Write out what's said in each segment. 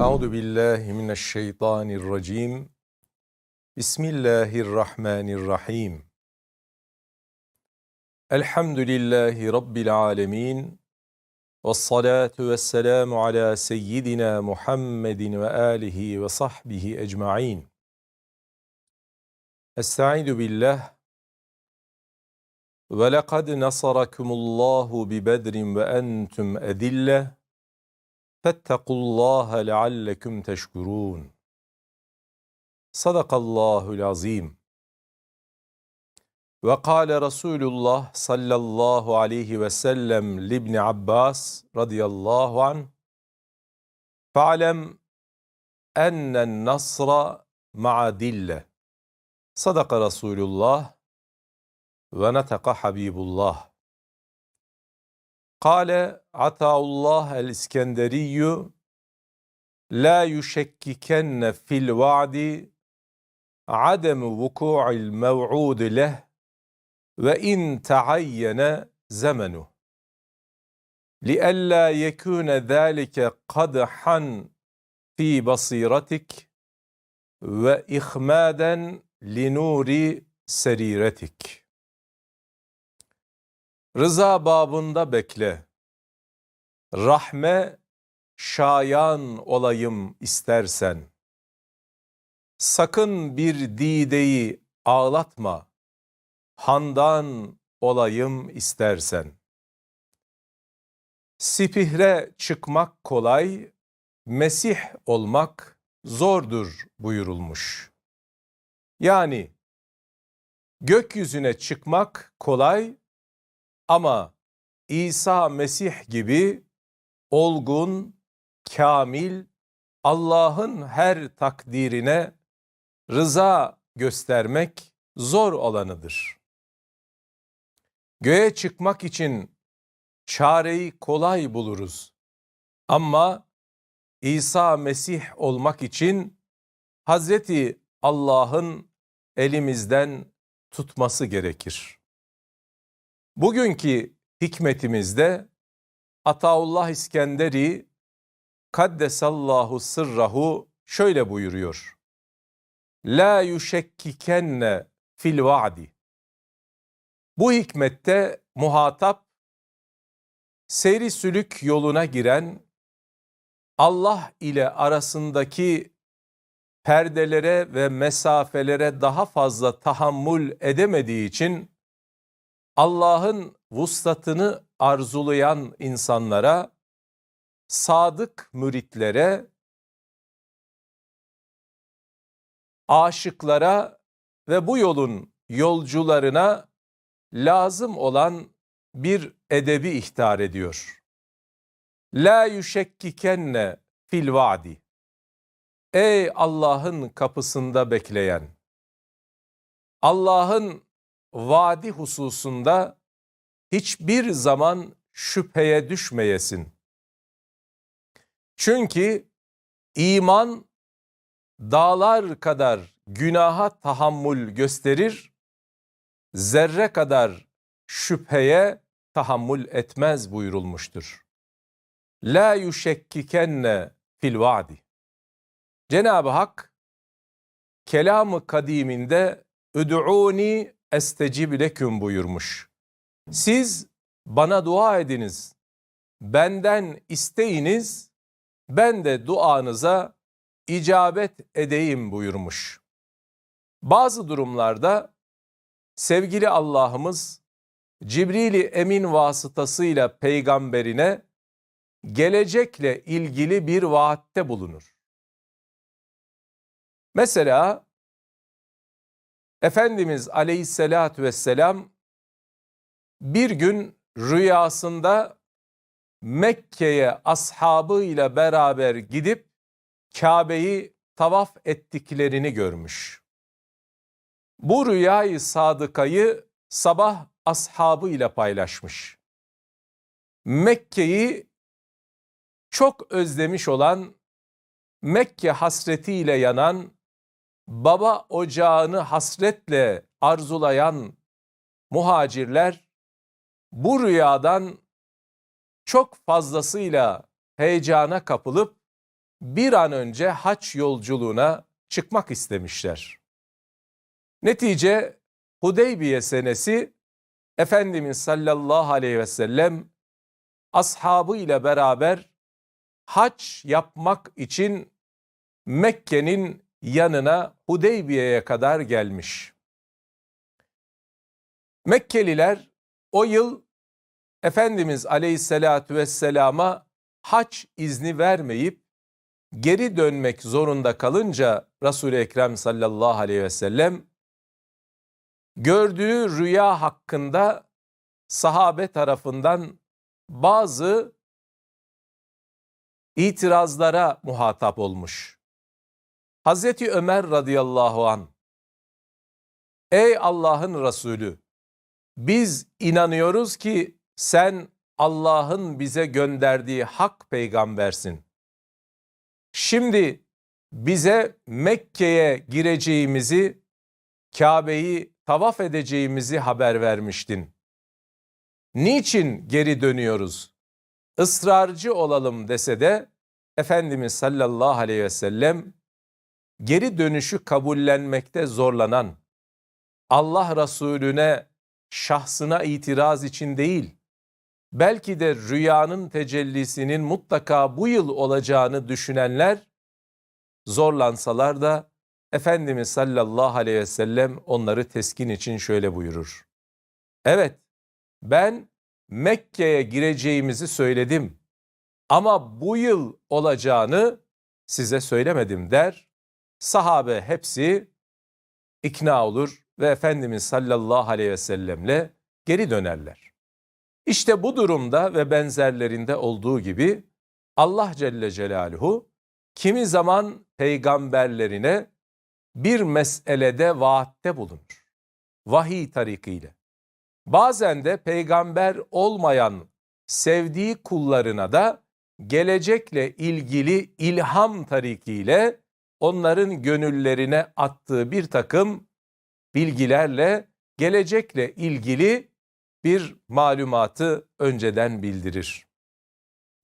Euzu billahi mineşşeytanirracim. Bismillahirrahmanirrahim. Elhamdülillahi Rabbil alemin. Ve salatu ve selamu ala seyyidina Muhammedin ve alihi ve sahbihi ecma'in. Estaizu billah. Ve lekad nasarakumullahu bi bedrin ve entum edille. Fettekullaha leallekum teşkurun. Sadakallahul azim. Ve kâle Resulullah sallallahu aleyhi ve sellem libni Abbas radıyallahu an Fa'lem ennen nasra ma'a dille. Sadaka Resulullah ve neteka Habibullah. قال عطاء الله الإسكندري لا يشككن في الوعد عدم وقوع الموعود له وإن تعين زمنه. لئلا يكون ذلك قدحا في بصيرتك وإخمادا لنور سريرتك. Rıza babında bekle. Rahme şayan olayım istersen. Sakın bir dideyi ağlatma. Handan olayım istersen. Sipihre çıkmak kolay, Mesih olmak zordur buyurulmuş. Yani gökyüzüne çıkmak kolay ama İsa Mesih gibi olgun, kamil, Allah'ın her takdirine rıza göstermek zor olanıdır. Göğe çıkmak için çareyi kolay buluruz. Ama İsa Mesih olmak için Hazreti Allah'ın elimizden tutması gerekir. Bugünkü hikmetimizde Ataullah İskenderi Kaddesallahu sırrahu şöyle buyuruyor. La yuşekkikenne fil vaadi. Bu hikmette muhatap seyri sülük yoluna giren Allah ile arasındaki perdelere ve mesafelere daha fazla tahammül edemediği için Allah'ın vuslatını arzulayan insanlara, sadık müritlere, aşıklara ve bu yolun yolcularına lazım olan bir edebi ihtar ediyor. La yüşekkikenne fil vaadi. Ey Allah'ın kapısında bekleyen, Allah'ın vadi hususunda hiçbir zaman şüpheye düşmeyesin. Çünkü iman dağlar kadar günaha tahammül gösterir, zerre kadar şüpheye tahammül etmez buyurulmuştur. La yuşekkikenne fil vaadi. Cenab-ı Hak kelamı kadiminde Üd'uni estecib leküm buyurmuş. Siz bana dua ediniz, benden isteyiniz, ben de duanıza icabet edeyim buyurmuş. Bazı durumlarda sevgili Allah'ımız Cibril-i Emin vasıtasıyla peygamberine gelecekle ilgili bir vaatte bulunur. Mesela Efendimiz aleyhissalatü vesselam bir gün rüyasında Mekke'ye ashabıyla beraber gidip Kabe'yi tavaf ettiklerini görmüş. Bu rüyayı sadıkayı sabah ashabıyla paylaşmış. Mekke'yi çok özlemiş olan, Mekke hasretiyle yanan, baba ocağını hasretle arzulayan muhacirler bu rüyadan çok fazlasıyla heyecana kapılıp bir an önce haç yolculuğuna çıkmak istemişler. Netice Hudeybiye senesi Efendimiz sallallahu aleyhi ve sellem ashabı ile beraber haç yapmak için Mekke'nin yanına Hudeybiye'ye kadar gelmiş. Mekkeliler o yıl Efendimiz aleyhissalatü vesselama haç izni vermeyip geri dönmek zorunda kalınca Resul-i Ekrem sallallahu aleyhi ve sellem gördüğü rüya hakkında sahabe tarafından bazı itirazlara muhatap olmuş. Hazreti Ömer radıyallahu an Ey Allah'ın Resulü biz inanıyoruz ki sen Allah'ın bize gönderdiği hak peygambersin. Şimdi bize Mekke'ye gireceğimizi, Kabe'yi tavaf edeceğimizi haber vermiştin. Niçin geri dönüyoruz? Israrcı olalım dese de Efendimiz sallallahu aleyhi ve sellem geri dönüşü kabullenmekte zorlanan, Allah Resulüne şahsına itiraz için değil, belki de rüyanın tecellisinin mutlaka bu yıl olacağını düşünenler zorlansalar da Efendimiz sallallahu aleyhi ve sellem onları teskin için şöyle buyurur. Evet ben Mekke'ye gireceğimizi söyledim ama bu yıl olacağını size söylemedim der. Sahabe hepsi ikna olur ve Efendimiz sallallahu aleyhi ve sellemle geri dönerler. İşte bu durumda ve benzerlerinde olduğu gibi Allah Celle Celaluhu kimi zaman peygamberlerine bir meselede vaatte bulunur. Vahiy tarikiyle. Bazen de peygamber olmayan sevdiği kullarına da gelecekle ilgili ilham tarikiyle onların gönüllerine attığı bir takım bilgilerle gelecekle ilgili bir malumatı önceden bildirir.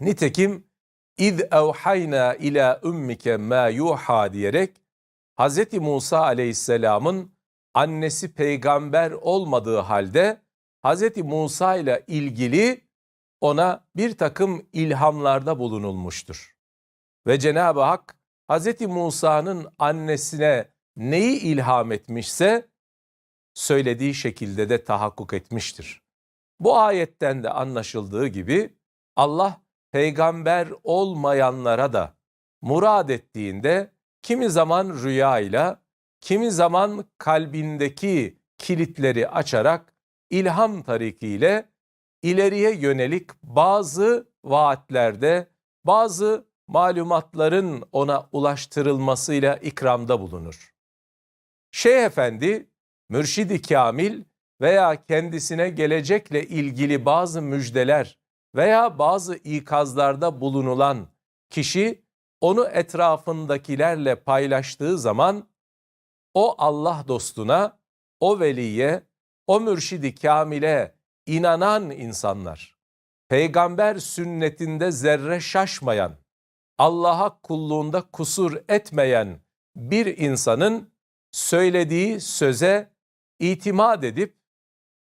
Nitekim İz evhayna ila ummike ma yuha diyerek Hz. Musa aleyhisselamın annesi peygamber olmadığı halde Hz. Musa ile ilgili ona bir takım ilhamlarda bulunulmuştur. Ve Cenab-ı Hak Hz. Musa'nın annesine neyi ilham etmişse söylediği şekilde de tahakkuk etmiştir. Bu ayetten de anlaşıldığı gibi Allah peygamber olmayanlara da murad ettiğinde kimi zaman rüyayla, kimi zaman kalbindeki kilitleri açarak ilham tarikiyle ileriye yönelik bazı vaatlerde, bazı malumatların ona ulaştırılmasıyla ikramda bulunur. Şeyh Efendi, Mürşidi Kamil veya kendisine gelecekle ilgili bazı müjdeler veya bazı ikazlarda bulunulan kişi onu etrafındakilerle paylaştığı zaman o Allah dostuna, o veliye, o mürşidi kamile inanan insanlar, peygamber sünnetinde zerre şaşmayan, Allah'a kulluğunda kusur etmeyen bir insanın söylediği söze itimat edip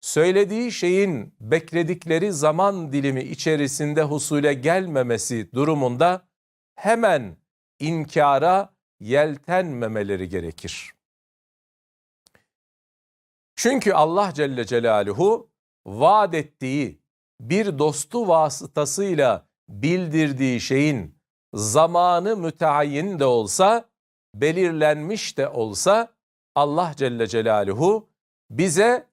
söylediği şeyin bekledikleri zaman dilimi içerisinde husule gelmemesi durumunda hemen inkara yeltenmemeleri gerekir. Çünkü Allah Celle Celaluhu vaat ettiği bir dostu vasıtasıyla bildirdiği şeyin zamanı müteayyin de olsa, belirlenmiş de olsa Allah Celle Celaluhu bize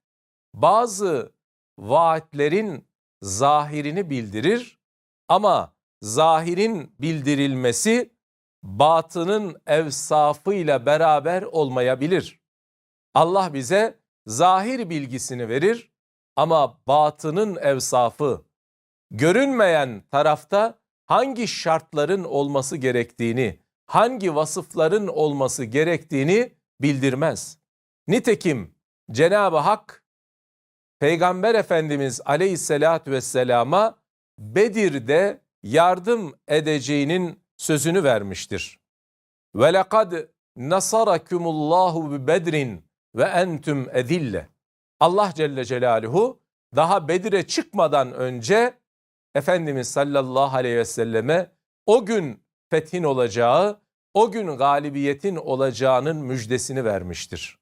bazı vaatlerin zahirini bildirir ama zahirin bildirilmesi batının evsafıyla beraber olmayabilir. Allah bize zahir bilgisini verir ama batının evsafı görünmeyen tarafta hangi şartların olması gerektiğini, hangi vasıfların olması gerektiğini bildirmez. Nitekim Cenab-ı Hak Peygamber Efendimiz aleyhissalatü vesselama Bedir'de yardım edeceğinin sözünü vermiştir. Ve lekad nasarakumullahu bi bedrin ve entum ezille. Allah Celle Celaluhu daha Bedir'e çıkmadan önce Efendimiz sallallahu aleyhi ve selleme o gün fethin olacağı, o gün galibiyetin olacağının müjdesini vermiştir.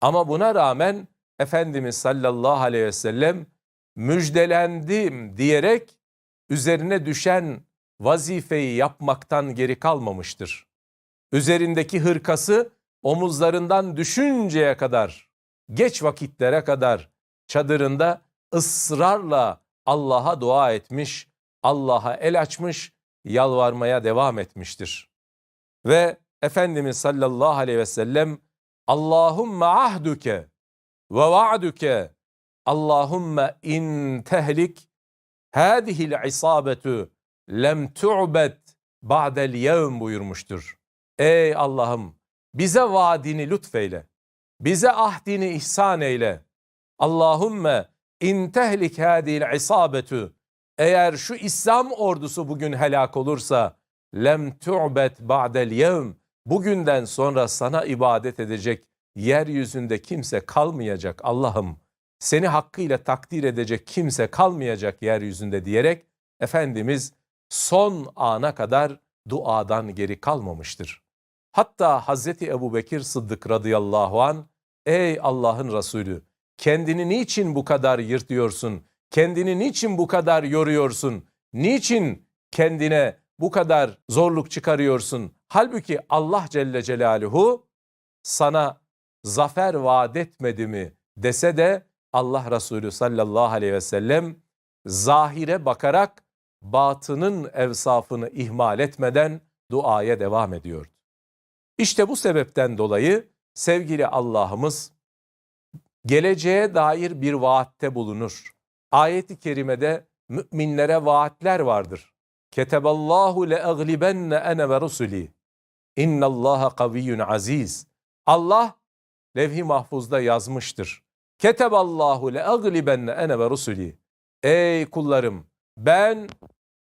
Ama buna rağmen Efendimiz sallallahu aleyhi ve sellem müjdelendim diyerek üzerine düşen vazifeyi yapmaktan geri kalmamıştır. Üzerindeki hırkası omuzlarından düşünceye kadar, geç vakitlere kadar çadırında ısrarla Allah'a dua etmiş, Allah'a el açmış, yalvarmaya devam etmiştir. Ve Efendimiz sallallahu aleyhi ve sellem Allahümme ahduke ve va'duke Allahümme in tehlik hadihil isabetu lem tu'bet ba'del yevm buyurmuştur. Ey Allah'ım bize vaadini lütfeyle. Bize ahdini ihsan eyle. Allahümme in tehlik hadihil isabetu eğer şu İslam ordusu bugün helak olursa lem tu'bet ba'del yevm bugünden sonra sana ibadet edecek yeryüzünde kimse kalmayacak Allah'ım. Seni hakkıyla takdir edecek kimse kalmayacak yeryüzünde diyerek Efendimiz son ana kadar duadan geri kalmamıştır. Hatta Hazreti Ebu Bekir Sıddık radıyallahu an ey Allah'ın Resulü kendini niçin bu kadar yırtıyorsun? Kendini niçin bu kadar yoruyorsun? Niçin kendine bu kadar zorluk çıkarıyorsun? Halbuki Allah Celle Celaluhu sana zafer vaat etmedi mi dese de Allah Resulü sallallahu aleyhi ve sellem zahire bakarak batının evsafını ihmal etmeden duaya devam ediyordu. İşte bu sebepten dolayı sevgili Allah'ımız geleceğe dair bir vaatte bulunur. Ayet-i kerimede müminlere vaatler vardır. Keteballahu le eglibenne ene ve rusuli. İnnallaha kaviyyun aziz. Allah levh-i mahfuzda yazmıştır. Keteballahu le eglibenne ene ve rusuli. Ey kullarım ben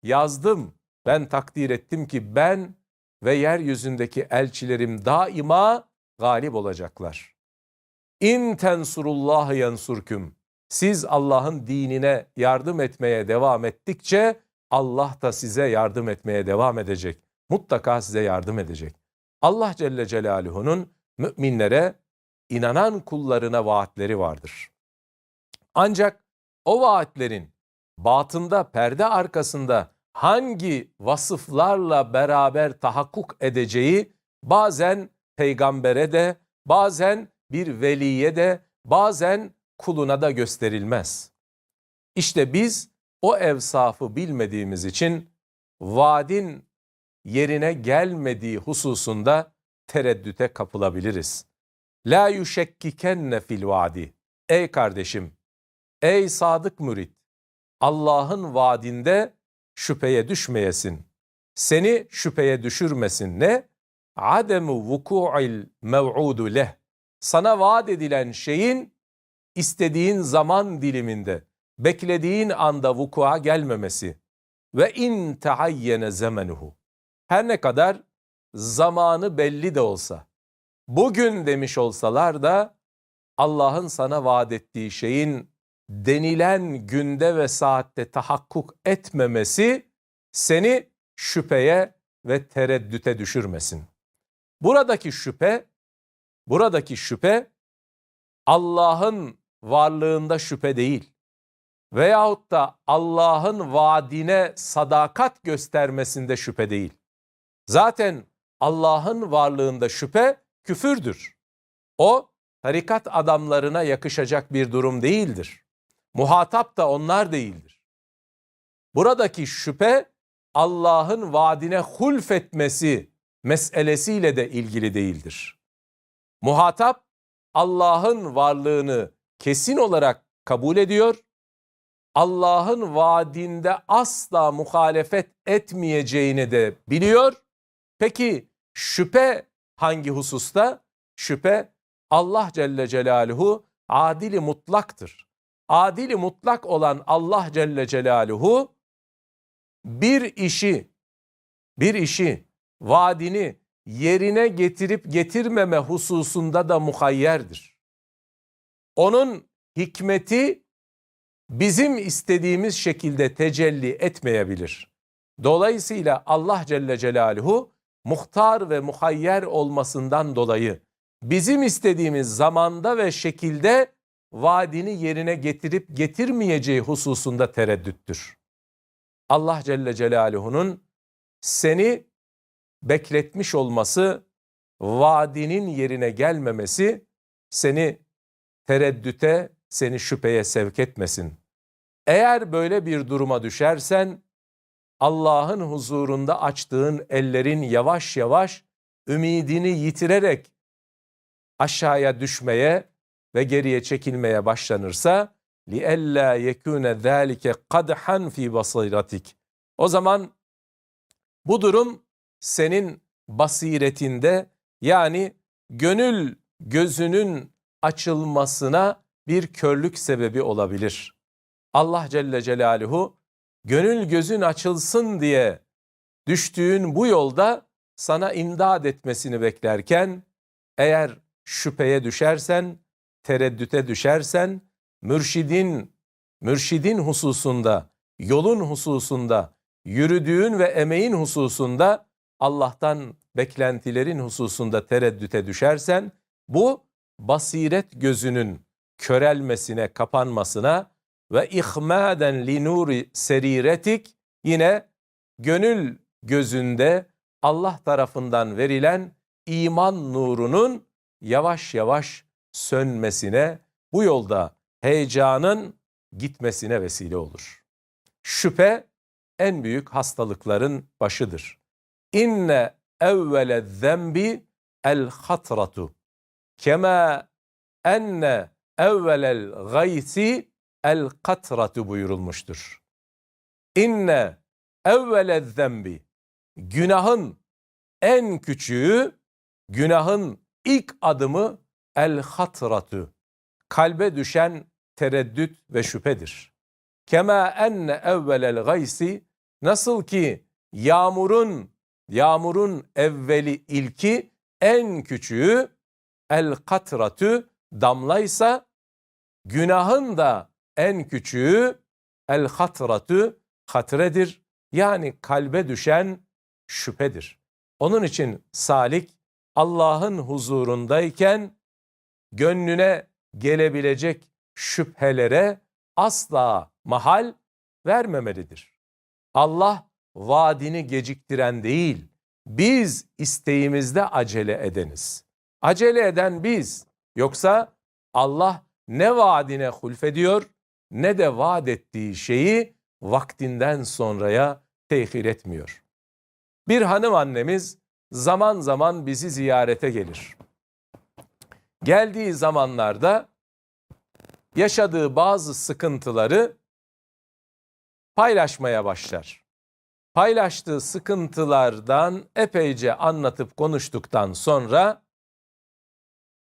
yazdım, ben takdir ettim ki ben ve yeryüzündeki elçilerim daima galip olacaklar. İn tensurullah yansurküm. Siz Allah'ın dinine yardım etmeye devam ettikçe Allah da size yardım etmeye devam edecek. Mutlaka size yardım edecek. Allah Celle Celaluhu'nun müminlere, inanan kullarına vaatleri vardır. Ancak o vaatlerin batında, perde arkasında hangi vasıflarla beraber tahakkuk edeceği bazen peygambere de, bazen bir veliye de, bazen kuluna da gösterilmez. İşte biz o evsafı bilmediğimiz için vaadin yerine gelmediği hususunda tereddüte kapılabiliriz. La yuşekkikenne fil vadi. Ey kardeşim, ey sadık mürit, Allah'ın vaadinde şüpheye düşmeyesin. Seni şüpheye düşürmesin ne? Ademu vuku'il mev'udu leh. Sana vaat edilen şeyin istediğin zaman diliminde, beklediğin anda vukua gelmemesi ve in taayyene zemenuhu. Her ne kadar zamanı belli de olsa, bugün demiş olsalar da Allah'ın sana vaat ettiği şeyin denilen günde ve saatte tahakkuk etmemesi seni şüpheye ve tereddüte düşürmesin. Buradaki şüphe, buradaki şüphe Allah'ın varlığında şüphe değil veyahut da Allah'ın vaadine sadakat göstermesinde şüphe değil. Zaten Allah'ın varlığında şüphe küfürdür. O tarikat adamlarına yakışacak bir durum değildir. Muhatap da onlar değildir. Buradaki şüphe Allah'ın vaadine hulfetmesi meselesiyle de ilgili değildir. Muhatap Allah'ın varlığını kesin olarak kabul ediyor. Allah'ın vaadinde asla muhalefet etmeyeceğini de biliyor. Peki şüphe hangi hususta? Şüphe Allah Celle Celaluhu adili mutlaktır adili mutlak olan Allah Celle Celaluhu bir işi bir işi, vaadini yerine getirip getirmeme hususunda da muhayyerdir. Onun hikmeti bizim istediğimiz şekilde tecelli etmeyebilir. Dolayısıyla Allah Celle Celaluhu muhtar ve muhayyer olmasından dolayı bizim istediğimiz zamanda ve şekilde vaadini yerine getirip getirmeyeceği hususunda tereddüttür. Allah Celle Celaluhu'nun seni bekletmiş olması, vaadinin yerine gelmemesi seni tereddüte, seni şüpheye sevk etmesin. Eğer böyle bir duruma düşersen Allah'ın huzurunda açtığın ellerin yavaş yavaş ümidini yitirerek aşağıya düşmeye ve geriye çekilmeye başlanırsa لِأَلَّا يَكُونَ ذَٰلِكَ قَدْحًا ف۪ي بَصِيرَتِكَ O zaman bu durum senin basiretinde yani gönül gözünün açılmasına bir körlük sebebi olabilir. Allah Celle Celaluhu gönül gözün açılsın diye düştüğün bu yolda sana imdad etmesini beklerken eğer şüpheye düşersen, tereddüte düşersen, mürşidin, mürşidin hususunda, yolun hususunda, yürüdüğün ve emeğin hususunda Allah'tan beklentilerin hususunda tereddüte düşersen bu basiret gözünün körelmesine, kapanmasına ve ihmaden li nuri seriretik yine gönül gözünde Allah tarafından verilen iman nurunun yavaş yavaş sönmesine, bu yolda heyecanın gitmesine vesile olur. Şüphe en büyük hastalıkların başıdır. İnne evvele zembi el hatratu kema enne evvelel gaysi el katratu buyurulmuştur. İnne evvele zembi günahın en küçüğü, günahın ilk adımı el hatratu kalbe düşen tereddüt ve şüphedir. Kema enne evvelel gaysi nasıl ki yağmurun yağmurun evveli ilki en küçüğü el katratü damlaysa günahın da en küçüğü el hatratü hatredir. Yani kalbe düşen şüphedir. Onun için salik Allah'ın huzurundayken gönlüne gelebilecek şüphelere asla mahal vermemelidir. Allah vaadini geciktiren değil, biz isteğimizde acele edeniz. Acele eden biz. Yoksa Allah ne vaadine hulfediyor ne de vaat ettiği şeyi vaktinden sonraya tehir etmiyor. Bir hanım annemiz zaman zaman bizi ziyarete gelir. Geldiği zamanlarda yaşadığı bazı sıkıntıları paylaşmaya başlar. Paylaştığı sıkıntılardan epeyce anlatıp konuştuktan sonra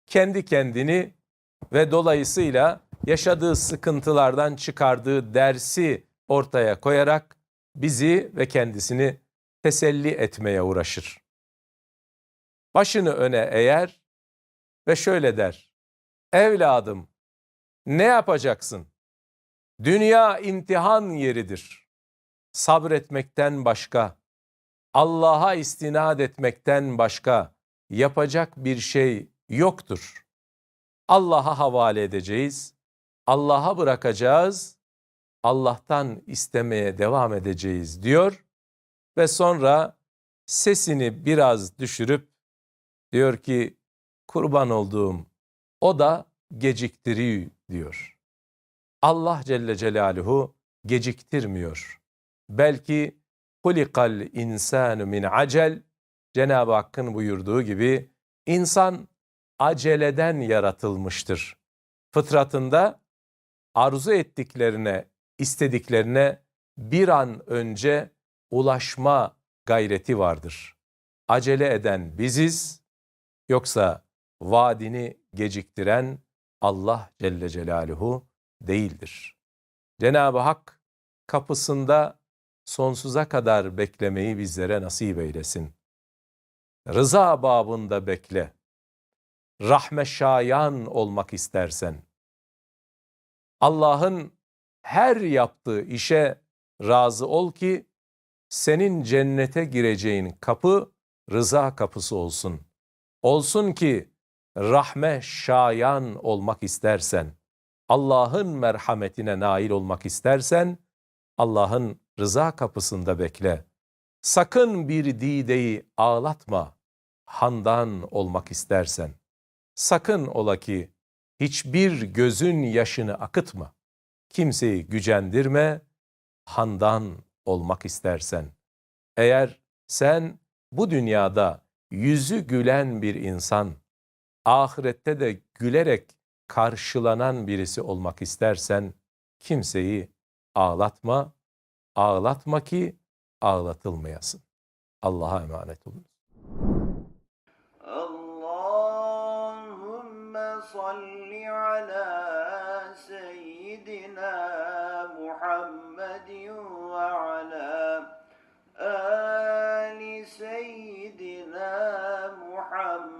kendi kendini ve dolayısıyla yaşadığı sıkıntılardan çıkardığı dersi ortaya koyarak bizi ve kendisini teselli etmeye uğraşır. Başını öne eğer ve şöyle der. Evladım ne yapacaksın? Dünya imtihan yeridir. Sabretmekten başka, Allah'a istinad etmekten başka yapacak bir şey yoktur. Allah'a havale edeceğiz, Allah'a bırakacağız, Allah'tan istemeye devam edeceğiz diyor ve sonra sesini biraz düşürüp diyor ki kurban olduğum o da geciktiriyor diyor. Allah Celle Celaluhu geciktirmiyor. Belki hulikal insanu min acel Cenab-ı Hakk'ın buyurduğu gibi insan aceleden yaratılmıştır. Fıtratında arzu ettiklerine, istediklerine bir an önce ulaşma gayreti vardır. Acele eden biziz, yoksa vaadini geciktiren Allah Celle Celaluhu değildir. Cenab-ı Hak kapısında sonsuza kadar beklemeyi bizlere nasip eylesin. Rıza babında bekle. Rahme şayan olmak istersen. Allah'ın her yaptığı işe razı ol ki senin cennete gireceğin kapı rıza kapısı olsun. Olsun ki rahme şayan olmak istersen, Allah'ın merhametine nail olmak istersen, Allah'ın rıza kapısında bekle. Sakın bir dideyi ağlatma, handan olmak istersen. Sakın ola ki hiçbir gözün yaşını akıtma. Kimseyi gücendirme, handan olmak istersen. Eğer sen bu dünyada yüzü gülen bir insan, ahirette de gülerek karşılanan birisi olmak istersen kimseyi ağlatma, ağlatma ki ağlatılmayasın. Allah'a emanet olun. Allahümme salli ala seyyidina Muhammedin ve ala ali seyyidina Muhammed.